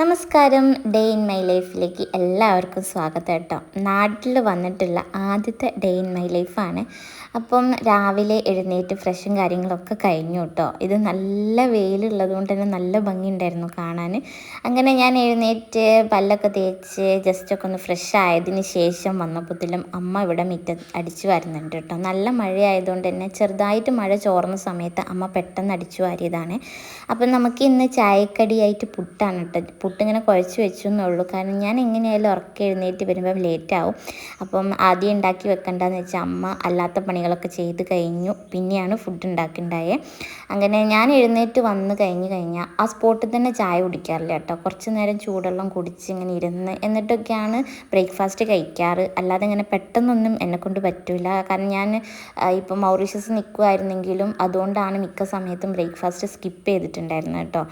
നമസ്കാരം. Day in my ലൈഫിലേക്ക് എല്ലാവർക്കും സ്വാഗതം കേട്ടോ. നാട്ടിൽ വന്നിട്ടുള്ള ആദ്യത്തെ ഡേ ഇൻ മൈ ലൈഫാണ് അപ്പം രാവിലെ എഴുന്നേറ്റ് ഫ്രഷും കാര്യങ്ങളൊക്കെ കഴിഞ്ഞു കേട്ടോ. ഇത് നല്ല വെയിലുള്ളത് കൊണ്ട് തന്നെ നല്ല ഭംഗിയുണ്ടായിരുന്നു കാണാൻ. അങ്ങനെ ഞാൻ എഴുന്നേറ്റ് പല്ലൊക്കെ തേച്ച് ജസ്റ്റ് ഒക്കെ ഒന്ന് ഫ്രഷ് ആയതിന് ശേഷം വന്നപ്പോഴത്തിലും അമ്മ ഇവിടെ മിറ്റ അടിച്ചു വരുന്നുണ്ട് കേട്ടോ. നല്ല മഴയായതുകൊണ്ട് തന്നെ ചെറുതായിട്ട് മഴ ചോർന്ന സമയത്ത് അമ്മ പെട്ടെന്ന് അടിച്ചു വാരിയതാണ്. അപ്പം നമുക്ക് ഇന്ന് ചായക്കടിയായിട്ട് പുട്ടാണ് കേട്ടോ. പുട്ടിങ്ങനെ കുഴച്ച് വെച്ചു എന്നുള്ളൂ കാരണം ഞാൻ എങ്ങനെയായാലും ഉറക്കം എഴുന്നേറ്റ് വരുമ്പം ലേറ്റാവും. അപ്പം ആദ്യം ഉണ്ടാക്കി വെക്കണ്ടെന്ന് വെച്ചാൽ അമ്മ അല്ലാത്ത പണികളൊക്കെ ചെയ്ത് കഴിഞ്ഞു. പിന്നെയാണ് ഫുഡ് ഉണ്ടാക്കിണ്ടായേ. അങ്ങനെ ഞാൻ എഴുന്നേറ്റ് വന്ന് കഴിഞ്ഞ് കഴിഞ്ഞാൽ ആ സ്പോട്ടിൽ തന്നെ ചായ കുടിക്കാറില്ല കേട്ടോ. കുറച്ച് നേരം ചൂടുവെള്ളം കുടിച്ച് ഇങ്ങനെ ഇരുന്ന് എന്നിട്ടൊക്കെയാണ് ബ്രേക്ക്ഫാസ്റ്റ് കഴിക്കാറ്. അല്ലാതെ ഇങ്ങനെ പെട്ടെന്നൊന്നും എന്നെ കൊണ്ട് പറ്റില്ല കാരണം ഞാൻ ഇപ്പം മൗറീഷ്യസ് നിൽക്കുമായിരുന്നെങ്കിലും അതുകൊണ്ടാണ് മിക്ക സമയത്തും ബ്രേക്ക്ഫാസ്റ്റ് സ്കിപ്പ് ചെയ്തിട്ടുണ്ടായിരുന്നത് കേട്ടോ.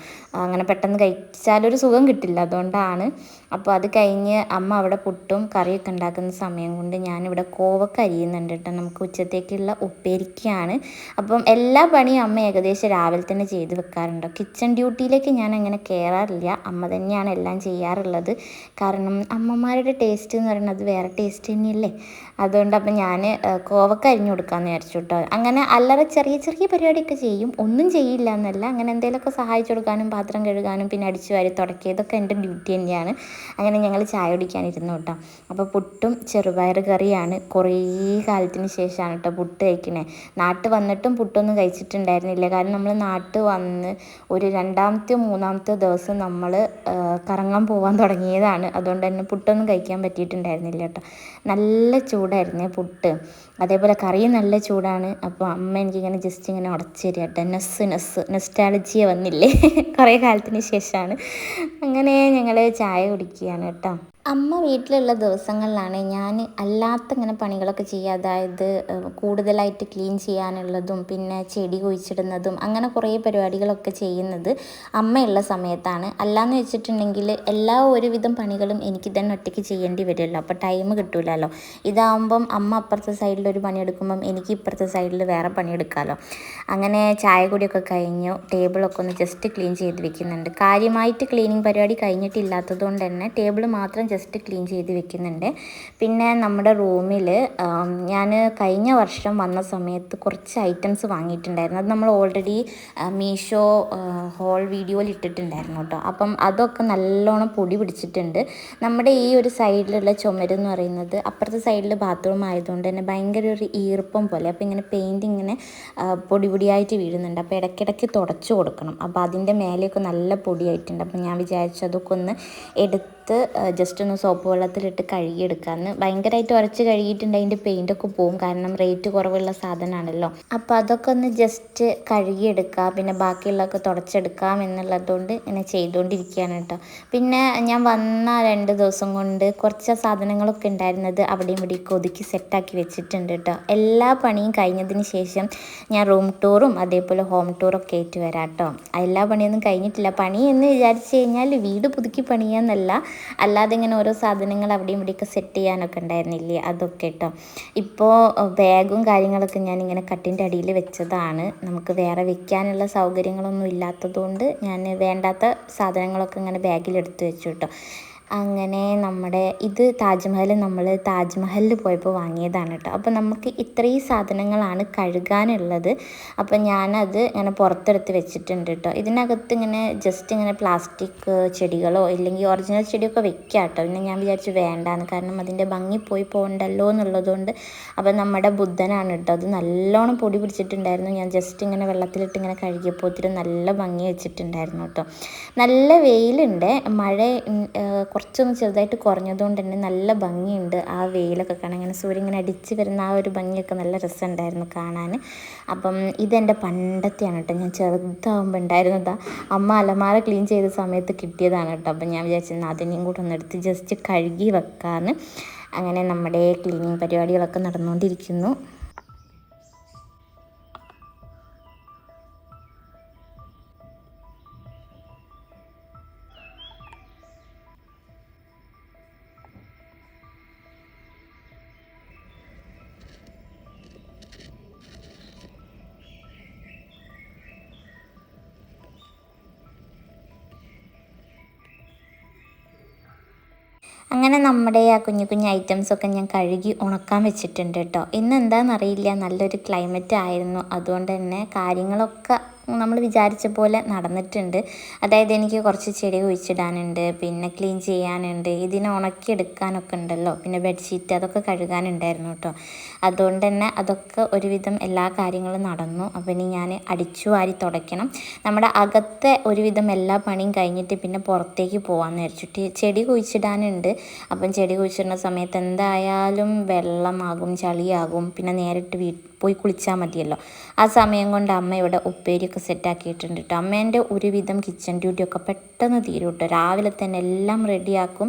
അങ്ങനെ പെട്ടെന്ന് കഴിച്ചാലൊരു സുഖം കിട്ടില്ല. അതുകൊണ്ടാണ് അപ്പോൾ അത് കഴിഞ്ഞ് അമ്മ അവിടെ പുട്ടും കറിയൊക്കെ ഉണ്ടാക്കുന്ന സമയം കൊണ്ട് ഞാനിവിടെ കോവക്ക അരിയുന്നുണ്ട് കേട്ടോ. നമുക്ക് ഉച്ചത്തേക്കുള്ള ഉപ്പേരിക്കാണ്. അപ്പം എല്ലാ പണിയും അമ്മ ഏകദേശം രാവിലെ തന്നെ ചെയ്ത് വെക്കാറുണ്ട്. കിച്ചൺ ഡ്യൂട്ടിയിലേക്ക് ഞാൻ അങ്ങനെ കയറാറില്ല അമ്മ തന്നെയാണ് എല്ലാം ചെയ്യാറുള്ളത്. കാരണം അമ്മമാരുടെ ടേസ്റ്റ് എന്ന് പറയുന്നത് വേറെ ടേസ്റ്റ് തന്നെയല്ലേ? അതുകൊണ്ട് അപ്പം ഞാൻ കോവക്ക അരിഞ്ഞു കൊടുക്കാമെന്ന് വിചാരിച്ചു കേട്ടോ. അങ്ങനെ അല്ലറ ചെറിയ ചെറിയ പരിപാടിയൊക്കെ ചെയ്യും. ഒന്നും ചെയ്യില്ല എന്നല്ല. അങ്ങനെ എന്തെങ്കിലുമൊക്കെ സഹായിച്ചു കൊടുക്കാനും പാത്രം കഴുകാനും പിന്നെ അടിച്ചു വാരി തുടക്കുക ഇതൊക്കെ എന്റെ ഡ്യൂട്ടി തന്നെയാണ്. അങ്ങനെ ഞങ്ങൾ ചായ കുടിക്കാനിരുന്നു കേട്ടോ. അപ്പോൾ പുട്ടും ചെറുപയർ കറിയാണ്. കുറേ കാലത്തിന് ശേഷമാണ് കേട്ടോ പുട്ട് കഴിക്കണേ. നാട്ടിൽ വന്നിട്ടും പുട്ടൊന്നും കഴിച്ചിട്ടുണ്ടായിരുന്നില്ല. കാരണം നമ്മൾ നാട്ടിൽ വന്ന് ഒരു രണ്ടാമത്തെ മൂന്നാമത്തെ ദിവസം നമ്മൾ കറങ്ങാൻ പോകാൻ തുടങ്ങിയതാണ്. അതുകൊണ്ട് തന്നെ പുട്ടൊന്നും കഴിക്കാൻ പറ്റിയിട്ടുണ്ടായിരുന്നില്ല കേട്ടോ. നല്ല ചൂടായിരുന്നേ പുട്ട്. അതേപോലെ കറി നല്ല ചൂടാണ്. അപ്പോൾ അമ്മ എനിക്കിങ്ങനെ ജസ്റ്റ് ഇങ്ങനെ ഉടച്ചു തരിക കേട്ടോ. നെസ് നെസ് നെസ്റ്റാളജിയ വന്നില്ലേ? കുറേ കാലത്തിന് ശേഷമാണ്. അങ്ങനെ ഞങ്ങൾ ചായ കുടിക്കുകയാണ് കേട്ടോ. അമ്മ വീട്ടിലുള്ള ദിവസങ്ങളിലാണ് ഞാൻ അല്ലാത്ത ഇങ്ങനെ പണികളൊക്കെ ചെയ്യുക. അതായത് കൂടുതലായിട്ട് ക്ലീൻ ചെയ്യാനുള്ളതും പിന്നെ ചെടി കുഴിച്ചിടുന്നതും അങ്ങനെ കുറേ പരിപാടികളൊക്കെ ചെയ്യുന്നത് അമ്മയുള്ള സമയത്താണ്. അല്ലാന്ന് വെച്ചിട്ടുണ്ടെങ്കിൽ എല്ലാ ഒരുവിധം പണികളും എനിക്ക് തന്നെ ഒറ്റയ്ക്ക് ചെയ്യേണ്ടി വരുമല്ലോ. അപ്പോൾ ടൈം കിട്ടൂലല്ലോ. ഇതാവുമ്പം അമ്മ അപ്പുറത്തെ സൈഡിൽ ഒരു പണിയെടുക്കുമ്പം എനിക്ക് ഇപ്പുറത്തെ സൈഡിൽ വേറെ പണിയെടുക്കാമല്ലോ അങ്ങനെ ചായ കുടിയൊക്കെ കഴിഞ്ഞു. ടേബിളൊക്കെ ഒന്ന് ജസ്റ്റ് ക്ലീൻ ചെയ്ത് വെക്കുന്നുണ്ട്. കാര്യമായിട്ട് ക്ലീനിങ് പരിപാടി കഴിഞ്ഞിട്ടില്ലാത്തത് കൊണ്ട് തന്നെ ടേബിൾ മാത്രം ജസ്റ്റ് ക്ലീൻ ചെയ്ത് വെക്കുന്നുണ്ട്. പിന്നെ നമ്മുടെ റൂമിൽ ഞാൻ കഴിഞ്ഞ വർഷം വന്ന സമയത്ത് കുറച്ച് ഐറ്റംസ് വാങ്ങിയിട്ടുണ്ടായിരുന്നു. അത് നമ്മൾ ഓൾറെഡി മീഷോ ഹോൾ വീഡിയോയിൽ ഇട്ടിട്ടുണ്ടായിരുന്നു കേട്ടോ. അപ്പം അതൊക്കെ നല്ലോണം പൊടി പിടിച്ചിട്ടുണ്ട്. നമ്മുടെ ഈ ഒരു സൈഡിലുള്ള ചുമരെന്ന് പറയുന്നത് അപ്പുറത്തെ സൈഡിൽ ബാത്റൂം ആയതുകൊണ്ട് തന്നെ ഭയങ്കര ഒരു ഈർപ്പം പോലെ. അപ്പോൾ ഇങ്ങനെ പെയിന്റ് ഇങ്ങനെ പൊടി പൊടിയായിട്ട് വീഴുന്നുണ്ട്. അപ്പോൾ ഇടയ്ക്കിടയ്ക്ക് തുടച്ചു കൊടുക്കണം. അപ്പോൾ അതിന്റെ മേലെയൊക്കെ നല്ല പൊടിയായിട്ടുണ്ട്. അപ്പോൾ ഞാൻ വിചാരിച്ചു അതൊക്കെ ഒന്ന് എടുത്ത് ജസ്റ്റ് ഒന്ന് സോപ്പ് വെള്ളത്തിലിട്ട് കഴുകിയെടുക്കാമെന്ന് ഭയങ്കരമായിട്ട് ഉരച്ച് കഴുകിയിട്ടുണ്ട് അതിന്റെ പെയിന്റൊക്കെ പോവും. കാരണം റേറ്റ് കുറവുള്ള സാധനമാണല്ലോ അപ്പോൾ അതൊക്കെ ഒന്ന് ജസ്റ്റ് കഴുകിയെടുക്കുക പിന്നെ ബാക്കിയുള്ളതൊക്കെ തുടച്ചെടുക്കാം എന്നുള്ളതുകൊണ്ട് ഇങ്ങനെ ചെയ്തുകൊണ്ടിരിക്കുകയാണ് കേട്ടോ. പിന്നെ ഞാൻ വന്ന രണ്ട് ദിവസം കൊണ്ട് കുറച്ച് സാധനങ്ങളൊക്കെ ഉണ്ടായിരുന്നത് അവിടെയും ഇവിടെ ഒതുക്കി സെറ്റാക്കി വെച്ചിട്ടുണ്ട് കേട്ടോ. എല്ലാ പണിയും കഴിഞ്ഞതിന് ശേഷം ഞാൻ റൂം ടൂറും അതേപോലെ ഹോം ടൂറൊക്കെ ആയിട്ട് വരാം കേട്ടോ. എല്ലാ പണിയൊന്നും കഴിഞ്ഞിട്ടില്ല. പണി എന്ന് വിചാരിച്ചു കഴിഞ്ഞാൽ വീട് പുതുക്കി പണിയാന്നല്ല. അല്ലാതെ ഇങ്ങനെ ഓരോ സാധനങ്ങൾ അവിടെയും ഇവിടെയൊക്കെ സെറ്റ് ചെയ്യാനൊക്കെ ഉണ്ടായിരുന്നില്ലേ? അതൊക്കെ കേട്ടോ ഇപ്പോൾ ബാഗും കാര്യങ്ങളൊക്കെ ഞാൻ ഇങ്ങനെ കട്ടിന്റെ അടിയിൽ വെച്ചതാണ്. നമുക്ക് വേറെ വെക്കാനുള്ള സൗകര്യങ്ങളൊന്നും ഇല്ലാത്തതുകൊണ്ട് ഞാൻ വേണ്ടാത്ത സാധനങ്ങളൊക്കെ ഇങ്ങനെ ബാഗിലെടുത്ത് വെച്ചു കേട്ടോ അങ്ങനെ നമ്മുടെ ഇത് താജ്മഹൽ നമ്മൾ താജ്മഹലിൽ പോയപ്പോൾ വാങ്ങിയതാണ് കേട്ടോ. അപ്പോൾ നമുക്ക് ഇത്രയും സാധനങ്ങളാണ് കഴുകാനുള്ളത്. അപ്പോൾ ഞാനത് ഇങ്ങനെ പുറത്തെടുത്ത് വെച്ചിട്ടുണ്ട് കേട്ടോ. ഇതിനകത്ത് ഇങ്ങനെ ജസ്റ്റ് ഇങ്ങനെ പ്ലാസ്റ്റിക് ചെടികളോ ഇല്ലെങ്കിൽ ഒറിജിനൽ ചെടിയൊക്കെ വെക്കുക കേട്ടോ. പിന്നെ ഞാൻ വിചാരിച്ചു വേണ്ടാന്ന്. കാരണം അതിന്റെ ഭംഗി പോയി പോകണ്ടല്ലോ എന്നുള്ളതുകൊണ്ട് അപ്പോൾ നമ്മുടെ ബുദ്ധനാണ് കേട്ടോ. അത് നല്ലോണം പൊടി പിടിച്ചിട്ടുണ്ടായിരുന്നു. ഞാൻ ജസ്റ്റ് ഇങ്ങനെ വെള്ളത്തിലിട്ട് ഇങ്ങനെ കഴുകിയപ്പോൾ ഒത്തിരി നല്ല ഭംഗി വെച്ചിട്ടുണ്ടായിരുന്നു കേട്ടോ. നല്ല വെയിലുണ്ട്. മഴ കുറച്ചൊന്ന് ചെറുതായിട്ട് കുറഞ്ഞതുകൊണ്ട് തന്നെ നല്ല ഭംഗിയുണ്ട് ആ വെയിലൊക്കെ കാണാൻ. ഇങ്ങനെ സൂര്യൻ ഇങ്ങനെ അടിച്ച് വരുന്ന ആ ഒരു ഭംഗിയൊക്കെ നല്ല രസമുണ്ടായിരുന്നു കാണാൻ. അപ്പം ഇതെന്റെ പണ്ടത്തെയാണ് കേട്ടോ. ഞാൻ ചെറുതാവുമ്പോൾ ഉണ്ടായിരുന്നതാ അമ്മ അലമാര ക്ലീൻ ചെയ്ത സമയത്ത് കിട്ടിയതാണ് കേട്ടോ. അപ്പം ഞാൻ വിചാരിച്ചിരുന്നു അതിനെയും കൂടെ ഒന്ന് എടുത്ത് ജസ്റ്റ് കഴുകി വെക്കാമെന്ന് അങ്ങനെ നമ്മുടെ ക്ലീനിങ് പരിപാടികളൊക്കെ നടന്നുകൊണ്ടിരിക്കുന്നു. അങ്ങനെ നമ്മുടെ ആ കുഞ്ഞു കുഞ്ഞു ഐറ്റംസൊക്കെ ഞാൻ കഴുകി ഉണക്കാൻ വെച്ചിട്ടുണ്ട് കേട്ടോ ഇന്ന് എന്താണെന്നറിയില്ല നല്ലൊരു ക്ലൈമറ്റ് ആയിരുന്നു. അതുകൊണ്ട് തന്നെ കാര്യങ്ങളൊക്കെ നമ്മൾ വിചാരിച്ച പോലെ നടന്നിട്ടുണ്ട്. അതായത് എനിക്ക് കുറച്ച് ചെടി കുഴിച്ചിടാനുണ്ട് പിന്നെ ക്ലീൻ ചെയ്യാനുണ്ട് ഇതിനെ ഉണക്കിയെടുക്കാനൊക്കെ ഉണ്ടല്ലോ പിന്നെ ബെഡ്ഷീറ്റ് അതൊക്കെ കഴുകാനുണ്ടായിരുന്നു കേട്ടോ. അതുകൊണ്ട് തന്നെ അതൊക്കെ ഒരുവിധം എല്ലാ കാര്യങ്ങളും നടന്നു. അപ്പോൾ ഇനി ഞാൻ അടിച്ചു വാരി തുടയ്ക്കണം. നമ്മുടെ അകത്തെ ഒരുവിധം എല്ലാ പണിയും കഴിഞ്ഞിട്ട് പിന്നെ പുറത്തേക്ക് പോകാമെന്ന് വിചാരിച്ചു. ചെടി കുഴിച്ചിടാനുണ്ട്. അപ്പം ചെടി കുഴിച്ചിടുന്ന സമയത്ത് എന്തായാലും വെള്ളമാകും ചളിയാകും പിന്നെ നേരിട്ട് വീ പോയി കുളിച്ചാൽ മതിയല്ലോ. ആ സമയം കൊണ്ട് അമ്മ ഇവിടെ ഉപ്പേരിയൊക്കെ സെറ്റാക്കിയിട്ടുണ്ട് കേട്ടോ അമ്മേന്റെ ഒരുവിധം കിച്ചൺ ഡ്യൂട്ടിയൊക്കെ പെട്ടെന്ന് തീരും കേട്ടോ രാവിലെ തന്നെ എല്ലാം റെഡിയാക്കും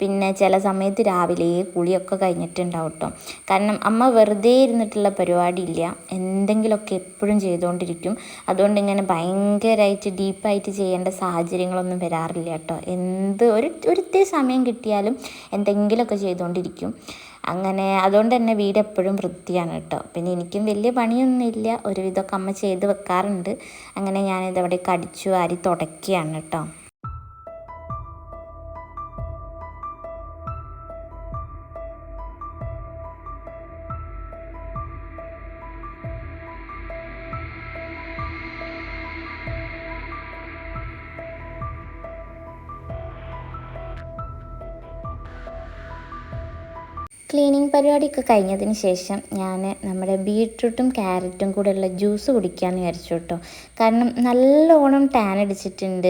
പിന്നെ ചില സമയത്ത് രാവിലെ കുളിയൊക്കെ കഴിഞ്ഞിട്ടുണ്ടാവും കേട്ടോ കാരണം അമ്മ വെറുതെ ഇരുന്നിട്ടുള്ള പരിപാടിയില്ല. എന്തെങ്കിലുമൊക്കെ എപ്പോഴും ചെയ്തുകൊണ്ടിരിക്കും. അതുകൊണ്ട് ഇങ്ങനെ ഭയങ്കരമായിട്ട് ഡീപ്പായിട്ട് ചെയ്യേണ്ട സാഹചര്യങ്ങളൊന്നും വരാറില്ല കേട്ടോ എന്ത് ഒരു ഒരിത്തിരി സമയം കിട്ടിയാലും എന്തെങ്കിലുമൊക്കെ ചെയ്തുകൊണ്ടിരിക്കും. അങ്ങനെ അതുകൊണ്ട് തന്നെ വീട് എപ്പോഴും വൃത്തിയാണ് കേട്ടോ. പിന്നെ എനിക്കും വലിയ പണിയൊന്നുമില്ല. ഒരുവിധമൊക്കെ അമ്മ ചെയ്ത് വെക്കാറുണ്ട്. അങ്ങനെ ഞാനിതവിടെ കടിച്ചു വാരി തുടയ്ക്കുകയാണ് കേട്ടോ. ക്ലീനിങ് പരിപാടിയൊക്കെ കഴിഞ്ഞതിന് ശേഷം ഞാൻ നമ്മുടെ ബീട്രൂട്ടും ക്യാരറ്റും കൂടെയുള്ള ജ്യൂസ് കുടിക്കാമെന്ന് വിചാരിച്ചു കേട്ടോ. കാരണം നല്ലോണം ടാൻ അടിച്ചിട്ടുണ്ട്.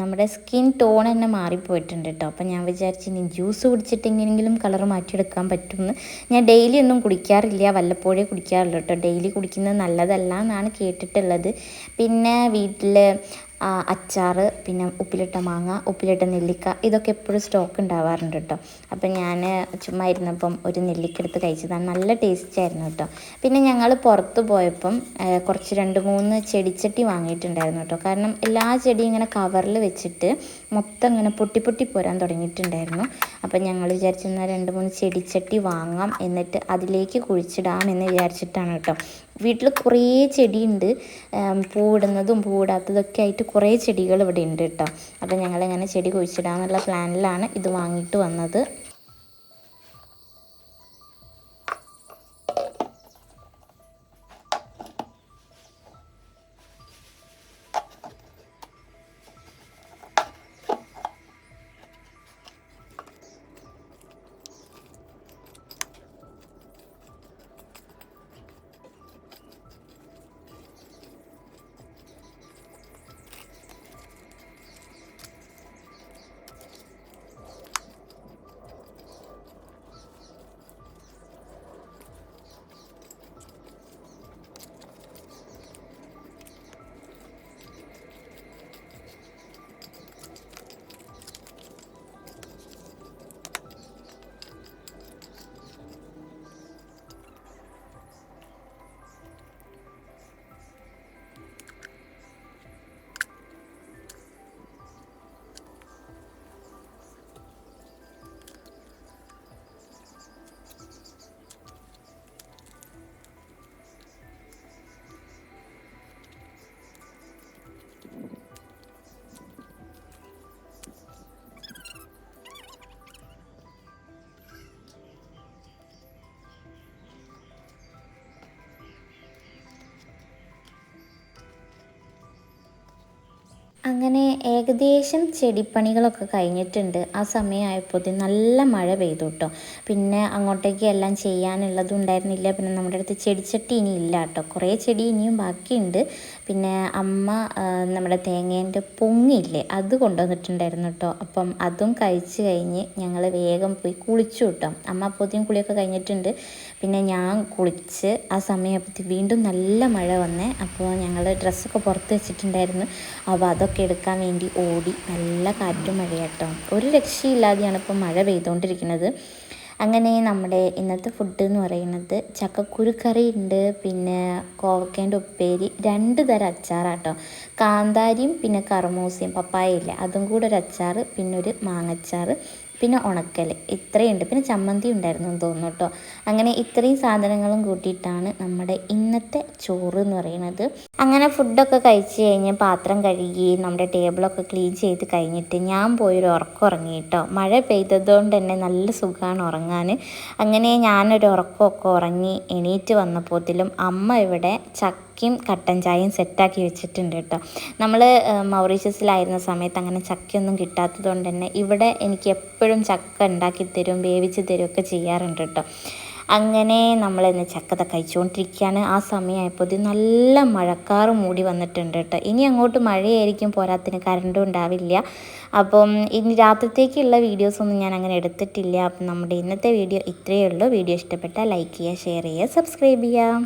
നമ്മുടെ സ്കിൻ ടോൺ തന്നെ മാറിപ്പോയിട്ടുണ്ട് കേട്ടോ. അപ്പം ഞാൻ വിചാരിച്ചു ഇനി ജ്യൂസ് കുടിച്ചിട്ട് എങ്ങനെയെങ്കിലും കളർ മാറ്റിയെടുക്കാൻ പറ്റുമെന്ന്. ഞാൻ ഡെയിലി ഒന്നും കുടിക്കാറില്ല. വല്ലപ്പോഴേ കുടിക്കാറുള്ളൂ കേട്ടോ. ഡെയിലി കുടിക്കുന്നത് നല്ലതല്ല എന്നാണ് കേട്ടിട്ടുള്ളത്. പിന്നെ വീട്ടിൽ അച്ചാർ പിന്നെ ഉപ്പിലിട്ട മാങ്ങ ഉപ്പിലിട്ട നെല്ലിക്ക ഇതൊക്കെ എപ്പോഴും സ്റ്റോക്ക് ഉണ്ടാവാറുണ്ട് കേട്ടോ അപ്പം ഞാൻ ചുമ്മാ ഇരുന്നപ്പം ഒരു നെല്ലിക്ക എടുത്ത് കഴിച്ചതാണ്. നല്ല ടേസ്റ്റ് ആയിരുന്നു കേട്ടോ പിന്നെ ഞങ്ങൾ പുറത്ത് പോയപ്പം കുറച്ച് രണ്ട് മൂന്ന് ചെടിച്ചട്ടി വാങ്ങിയിട്ടുണ്ടായിരുന്നു കേട്ടോ കാരണം എല്ലാ ചെടിയും ഇങ്ങനെ കവറിൽ വെച്ചിട്ട് മൊത്തം ഇങ്ങനെ പൊട്ടി പൊട്ടി പോരാൻ തുടങ്ങിയിട്ടുണ്ടായിരുന്നു. അപ്പം ഞങ്ങൾ വിചാരിച്ചിരുന്ന രണ്ട് മൂന്ന് ചെടിച്ചട്ടി വാങ്ങാം എന്നിട്ട് അതിലേക്ക് കുഴിച്ചിടാം എന്ന് വിചാരിച്ചിട്ടാണ് കേട്ടോ. വീട്ടിൽ കുറേ ചെടിയുണ്ട്. പൂവിടുന്നതും പൂവിടാത്തതൊക്കെ ആയിട്ട് കുറേ ചെടികൾ ഇവിടെ ഉണ്ട് കേട്ടോ. അപ്പം ഞങ്ങളിങ്ങനെ ചെടി കുഴിച്ചിടാമെന്നുള്ള പ്ലാനിലാണ് ഇത് വാങ്ങിയിട്ട് വന്നത്. അങ്ങനെ ഏകദേശം ചെടിപ്പണികളൊക്കെ കഴിഞ്ഞിട്ടുണ്ട്. ആ സമയമായപ്പോൾ നല്ല മഴ പെയ്തു കേട്ടോ. പിന്നെ അങ്ങോട്ടേക്ക് എല്ലാം ചെയ്യാനുള്ളതും ഉണ്ടായിരുന്നില്ല. പിന്നെ നമ്മുടെ അടുത്ത് ചെടിച്ചട്ടി ഇനി ഇല്ല കേട്ടോ. കുറേ ചെടി ഇനിയും ബാക്കിയുണ്ട്. പിന്നെ അമ്മ നമ്മുടെ തേങ്ങേന്റെ പൊങ്ങില്ലേ അത് കൊണ്ടുവന്നിട്ടുണ്ടായിരുന്നു കേട്ടോ. അപ്പം അതും കഴിച്ച് കഴിഞ്ഞ് ഞങ്ങൾ വേഗം പോയി കുളിച്ചു കേട്ടോ. അമ്മ അപ്പോഴത്തേക്കും കുളിയൊക്കെ കഴിഞ്ഞിട്ടുണ്ട്. പിന്നെ ഞാൻ കുളിച്ച് ആ സമയമായപ്പോഴത്തേക്ക് വീണ്ടും നല്ല മഴ വന്നേ. അപ്പോൾ ഞങ്ങൾ ഡ്രസ്സൊക്കെ പുറത്ത് വെച്ചിട്ടുണ്ടായിരുന്നു. അപ്പോൾ അതൊക്കെ ഒക്കെ എടുക്കാൻ വേണ്ടി ഓടി നല്ല കാറ്റും മഴയാട്ടോ. ഒരു രക്ഷയില്ലാതെയാണ് ഇപ്പോൾ മഴ പെയ്തുകൊണ്ടിരിക്കുന്നത്. അങ്ങനെ നമ്മുടെ ഇന്നത്തെ ഫുഡ് എന്ന് പറയുന്നത് ചക്കക്കുരു കറി ഉണ്ട് പിന്നെ കോവക്കേന്റെ ഉപ്പേരി രണ്ട് തരം അച്ചാറാട്ടോ. കാന്താരിയും പിന്നെ കർമൂസയും പപ്പായയില്ല അതും കൂടെ ഒരു അച്ചാർ പിന്നെ ഒരു മാങ്ങച്ചാർ പിന്നെ ഉണക്കൽ. ഇത്രയുണ്ട്. പിന്നെ ചമ്മന്തി ഉണ്ടായിരുന്നു എന്ന് തോന്നുന്നു കേട്ടോ. അങ്ങനെ ഇത്രയും സാധനങ്ങളും കൂട്ടിയിട്ടാണ് നമ്മുടെ ഇന്നത്തെ ചോറ് എന്ന് പറയുന്നത്. അങ്ങനെ ഫുഡൊക്കെ കഴിച്ച് കഴിഞ്ഞ് പാത്രം കഴുകി നമ്മുടെ ടേബിളൊക്കെ ക്ലീൻ ചെയ്ത് കഴിഞ്ഞിട്ട് ഞാൻ പോയൊരു ഉറക്കം ഉറങ്ങി കേട്ടോ. മഴ പെയ്തതുകൊണ്ട് തന്നെ നല്ല സുഖമാണ് ഉറങ്ങാൻ. അങ്ങനെ ഞാനൊരു ഉറക്കമൊക്കെ ഉറങ്ങി എണീറ്റ് വന്നപ്പോഴത്തിലും അമ്മ ഇവിടെ ചക്കയും കട്ടൻ ചായയും സെറ്റാക്കി വെച്ചിട്ടുണ്ട് കേട്ടോ. നമ്മൾ മൗറീഷ്യസിലായിരുന്ന സമയത്ത് അങ്ങനെ ചക്കയൊന്നും കിട്ടാത്തത് കൊണ്ട് തന്നെ ഇവിടെ എനിക്ക് എപ്പോഴും ചക്ക ഉണ്ടാക്കി തരും വേവിച്ച് തരും ഒക്കെ ചെയ്യാറുണ്ട് കേട്ടോ. അങ്ങനെ നമ്മൾ ഇന്ന് ചക്കത കഴിച്ചുകൊണ്ടിരിക്കുകയാണ് ആ സമയമായപ്പോൾ ഇത് നല്ല മഴക്കാറ് മൂടി വന്നിട്ടുണ്ട് കേട്ടോ. ഇനി അങ്ങോട്ട് മഴയായിരിക്കും പോരാത്തിന് കറണ്ടും ഉണ്ടാവില്ല. അപ്പം ഇനി രാത്രിത്തേക്കുള്ള വീഡിയോസൊന്നും ഞാൻ അങ്ങനെ എടുത്തിട്ടില്ല. അപ്പം നമ്മുടെ ഇന്നത്തെ വീഡിയോ ഇത്രയേ ഉള്ളൂ. വീഡിയോ ഇഷ്ടപ്പെട്ടാൽ ലൈക്ക് ചെയ്യുക ഷെയർ ചെയ്യുക സബ്സ്ക്രൈബ് ചെയ്യുക.